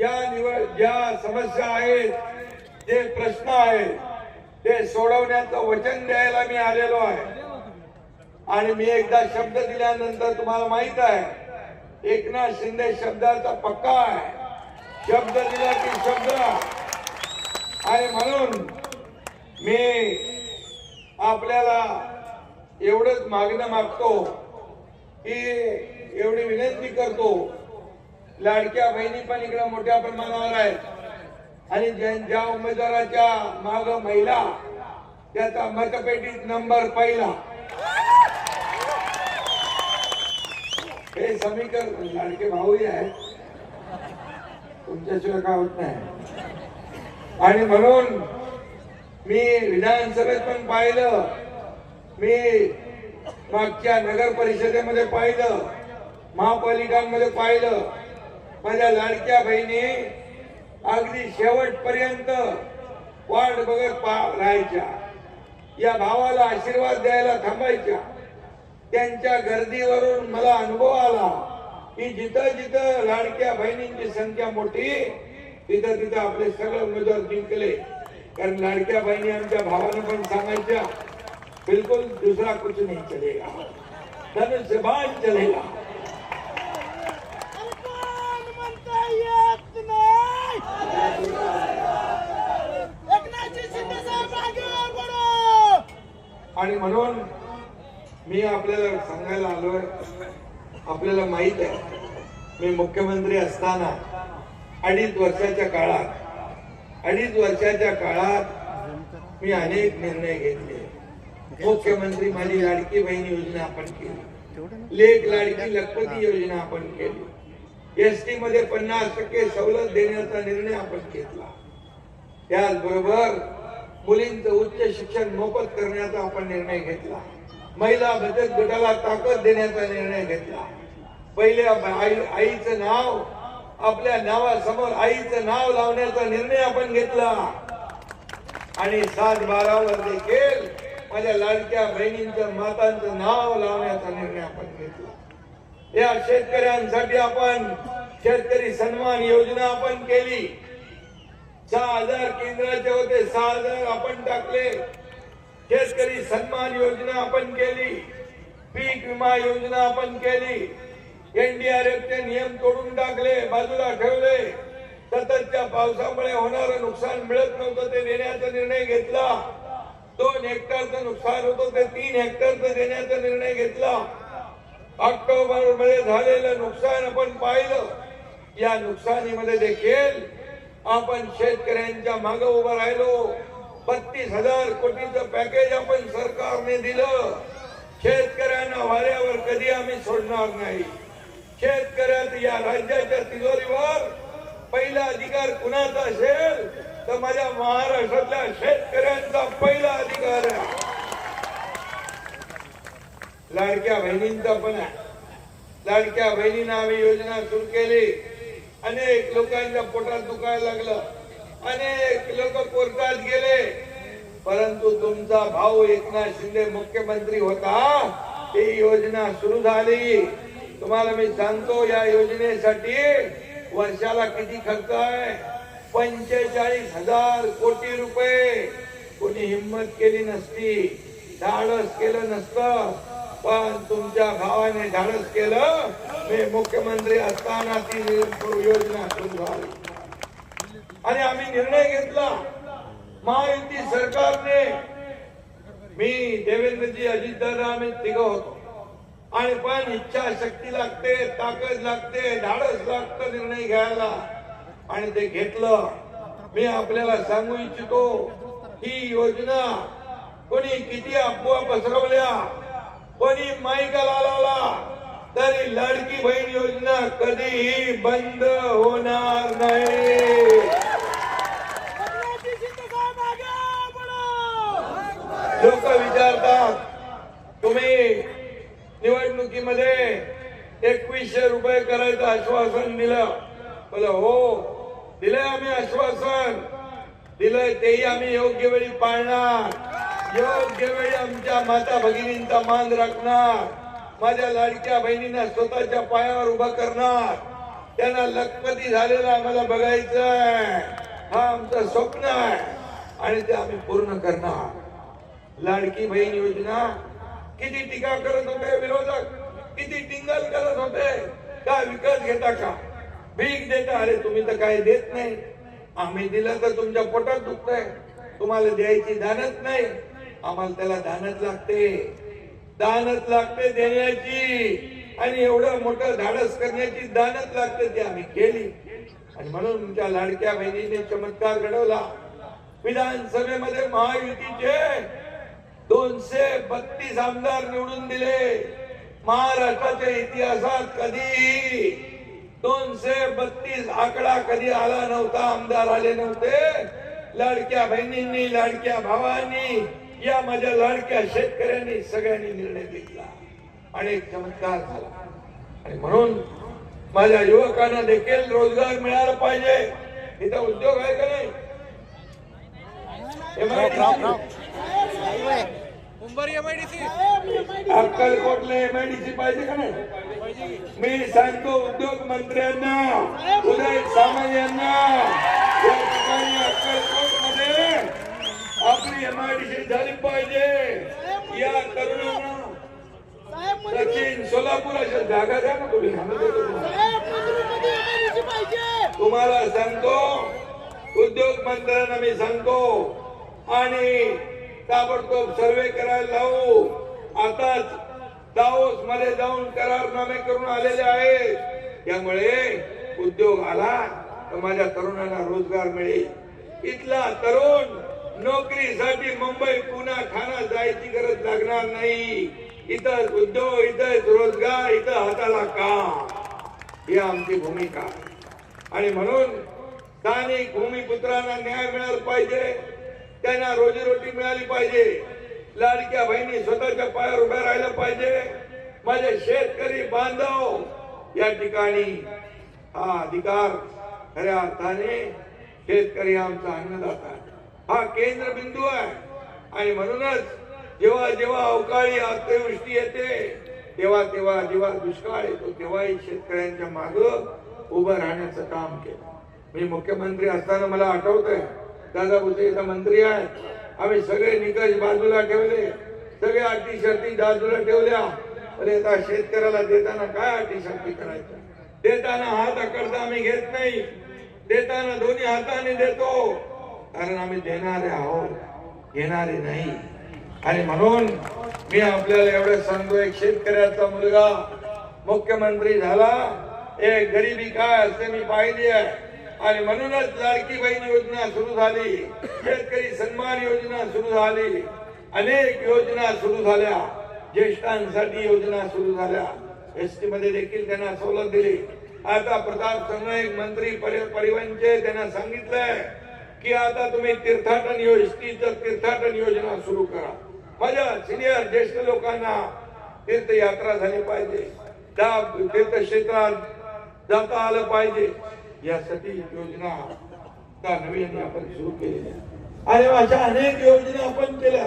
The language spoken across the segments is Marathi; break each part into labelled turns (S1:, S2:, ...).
S1: ज्या निवड ज्या समस्या आहेत जे प्रश्न आहेत ते सोडवण्याचं वचन द्यायला मी आलेलो आहे. आणि मी एकदा शब्द दिल्यानंतर तुम्हाला माहीत आहे एकनाथ शिंदे शब्दाचा पक्का आहे. शब्द दिला की शब्द. आणि म्हणून मी आपल्याला एवढंच मागणं मागतो की एवढी विनंती करतो लाडक्या बहिणी पण इकडे मोठ्या प्रमाणावर आहेत. आणि ज्या उमेदवाराच्या माग महिला त्याचा मतपेटीत नंबर पहिला. हे समीकरण लाडके भाऊही आहेत. तुमच्याशिवाय काय होत नाही. आणि म्हणून मी विधानसभेत पण पाहिलं. मी मागच्या नगर परिषदेमध्ये पाहिलं. महापालिकांमध्ये पाहिलं. माझ्या लाडक्या बहिणी अगदी शेवटपर्यंत वाट बघत राहायच्या. या भावाला आशीर्वाद द्यायला थांबायच्या. त्यांच्या गर्दीवरून मला अनुभव आला की जिथं जिथं लाडक्या बहिणींची संख्या मोठी तिथं तिथं आपले सगळे उमेदवार जिंकले. कारण लाडक्या बहिणी आमच्या भावानं पण सांगायच्या बिलकुल दुसरा कुछ नाही चलेगा. धनुष्यबाण चलेगा
S2: कोण म्हणता येत नाही एकनाथजी शिंदे साहेब मागे वळो.
S1: आणि म्हणून मी आपल्याला सांगायला आलोय आपल्याला माहीत आहे मी मुख्यमंत्री असताना अडीच वर्षाच्या काळात अडीच वर्षाच्या काळात मी अनेक निर्णय घेतले. मुख्यमंत्री माझी लाडकी बहीण योजना आपण केली. लेख लाडकी लखपती योजना आपण केली. एस टी मध्ये पन्नास टक्के सवलत देण्याचा निर्णय आपण घेतला. त्याचबरोबर मुलींचं उच्च शिक्षण मोफत करण्याचा आपण निर्णय घेतला. महिला बचत गटाला ताकद देण्याचा निर्णय घेतला. पहिल्या आई आईचं नाव आपल्या नावासमोर आईचं नाव लावण्याचा निर्णय आपण घेतला. आणि सात बारावर देखील माझ्या लाडक्या बहिणींचं मातांचं नाव लावण्याचा निर्णय आपण घेतला. या शेतकऱ्यांसाठी आपण शेतकरी सन्मान योजना आपण केली. सहा हजार केंद्राचे होते सहा हजार आपण टाकले. शेतकरी सन्मान योजना आपण केली. पीक विमा योजना आपण केली. एनडीआरएफचे नियम तोडून टाकले बाजूला ठेवले. सततच्या पावसामुळे होणारं नुकसान मिळत नव्हतं ते देण्याचा निर्णय घेतला. दोन हेक्टरचं नुकसान होतं ते तीन हेक्टरचं देण्याचा निर्णय घेतला. ऑक्टोबरमध्ये झालेलं नुकसान आपण पाहिलं. या नुकसानीमध्ये देखील आपण शेतकऱ्यांच्या मागे उभं राहिलो. बत्तीस हजार कोटीचं पॅकेज आपण सरकारने दिलं. शेतकऱ्यांना वाऱ्यावर कधी आम्ही सोडणार नाही. शेतकऱ्यात या राज्याच्या तिजोरीवर पहिला अधिकार कुणाचा असेल तर माझ्या महाराष्ट्रातल्या शेतकऱ्यांचा पहिला अधिकार आहे. लाडक्या बहिणींचा पण आहे. लाडक्या बहिणींना आम्ही योजना सुरू केली. अनेक लोकांच्या पोटात दुखायला लागलं. अनेक लोक कोर्टात गेले. परंतु तुमचा भाऊ एकनाथ शिंदे मुख्यमंत्री होता. ही योजना सुरू झाली. तुम्हाला मी सांगतो या योजनेसाठी वर्षाला किती खर्च आहे? पंचेचाळीस हजार कोटी रुपये. कोणी हिंमत केली नसती. धाडस केलं नसतं. पण तुमच्या भावाने धाडस केलं मी मुख्यमंत्री असताना ती योजना सुरू झाली. आणि आम्ही निर्णय घेतला महायुती सरकारने मी देवेंद्रजी अजितदादा आम्ही तिघ होतो. आणि पण इच्छाशक्ती लागते ताकद लागते धाडस लागतं निर्णय घ्यायला. आणि ते घेतलं. मी आपल्याला सांगू इच्छितो ही योजना कोणी किती अफवा पसरवल्या कोणी माईकाला लावला तरी लाडकी बहीण योजना कधीही बंद होणार नाही. लोक विचारतात तुम्ही निवडणुकीमध्ये एकवीसशे रुपये करायचं आश्वासन दिलं. बोल हो दिलंय आम्ही आश्वासन. दिलंय तेही आम्ही योग्य वेळी पाळणार. योग्य वेळी आमच्या माता भगिनींचा मान राखणार. माझ्या लाडक्या बहिणींना स्वतःच्या पायावर उभा करणार. त्यांना लखपती झालेला आम्हाला बघायचं आहे हा आमचं स्वप्न आहे. आणि ते आम्ही पूर्ण करणार. लाडकी बहीण योजना किती टीका करत होते विरोधक? किती टिंगल करत होते? का विकत घेता का? भीक देता? अरे तुम्ही तर काय देत नाही. आम्ही दिलं तर तुमच्या पोटात दुखतंय. तुम्हाला द्यायची जाणत नाही. आम्हाला त्याला दानच लागते. दानच लागते देण्याची. आणि एवढं मोठं धाडस करण्याची दानच लागते ती आम्ही केली. आणि म्हणून तुमच्या लाडक्या बहिणीने चमत्कार घडवला. विधानसभेमध्ये महायुतीचे दोनशे बत्तीस आमदार निवडून दिले. महाराष्ट्राच्या इतिहासात कधी दोनशे बत्तीस आकडा कधी आला नव्हता आमदार आले नव्हते. लाडक्या बहिणींनी लाडक्या भावांनी या माझ्या लाडक्या शेतकऱ्यांनी सगळ्यांनी निर्णय घेतला. आणि एक चमत्कार झाला. आणि म्हणून माझ्या युवकांना देखील रोजगार मिळाला पाहिजे. इथं उद्योग आहे का नाही? अक्कलकोटला एमआयडीसी पाहिजे का नाही? मी सांगतो उद्योग मंत्र्यांना उदय सामंत यांना झाली पाहिजे. या तरुणांना सचिन सोलापूर अशा जागा द्या ना तुम्ही. तुम्हाला. तुम्हाला सांगतो उद्योग मंत्र्यांना मी सांगतो आणि ताबडतोब सर्वे करायला लावू. आताच दाओसमध्ये जाऊन करारनामे करून आलेले आहेत. त्यामुळे उद्योग आला तर माझ्या तरुणांना रोजगार मिळेल. इथला तरुण नोकरीसाठी मुंबई पुणे ठाणा जायची गरज लागणार नाही. इथं उद्योग इथं रोजगार इथं हाताला काम. ही आमची भूमिका. आहे. आणि म्हणून स्थानिक भूमिपुत्रांना न्याय मिळाला पाहिजे. त्यांना रोजीरोटी मिळाली पाहिजे. लाडक्या बहिणी स्वतःच्या पायावर उभ्या राहिल्या पाहिजे. माझे शेतकरी बांधव या ठिकाणी हा अधिकार खऱ्या अर्थाने शेतकरी आमचा अन्नदाता केंद्र बिंदू आहे. आणि म्हणूनच जेव्हा जेव्हा अवकाळी अतिवृष्टी येते तेव्हा तेव्हा जेव्हा दुष्काळ येतो तेव्हाही शेतकऱ्यांच्या माग उभं राहण्याचं काम केलं. मी मुख्यमंत्री असताना मला आठवतंय दादा भुसे इथं मंत्री आहे आम्ही सगळे निकष बाजूला ठेवले सगळे अटी शर्ती बाजूला ठेवल्या. अरे आता शेतकऱ्याला देताना काय अटी शर्ती करायच्या देताना हात अकडता आम्ही घेत नाही. देताना दोन्ही हाताने देतो. कारण आम्ही देणारे आहोत घेणारे नाही. आणि म्हणून मी आपल्याला एवढं सांगतो एक शेतकऱ्याचा मुलगा मुख्यमंत्री झाला. एक गरिबी काय असते मी पाहिली आहे. आणि म्हणूनच लाडकी बहीण योजना सुरू झाली. शेतकरी सन्मान योजना सुरू झाली. अनेक योजना सुरू झाल्या. ज्येष्ठांसाठी योजना सुरू झाल्या. एसटी मध्ये देखील त्यांना सवलत दिली. आता प्रताप सरनाईक मंत्री परि- परिवहनचे त्यांना सांगितलंय. की आता तुम्ही तीर्थाटन योजनेचं तीर्थाटन योजना सुरू करा. माझ्या सिनियर ज्येष्ठ लोकांना तीर्थयात्रा झाली पाहिजे. त्या तीर्थक्षेत्रात जाता आलं पाहिजे. यासाठी योजना त्या नवीन आपण सुरू केलेल्या आणि अशा अनेक योजना आपण केल्या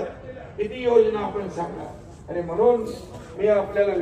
S1: किती योजना आपण सांगा आणि म्हणून मी आपल्याला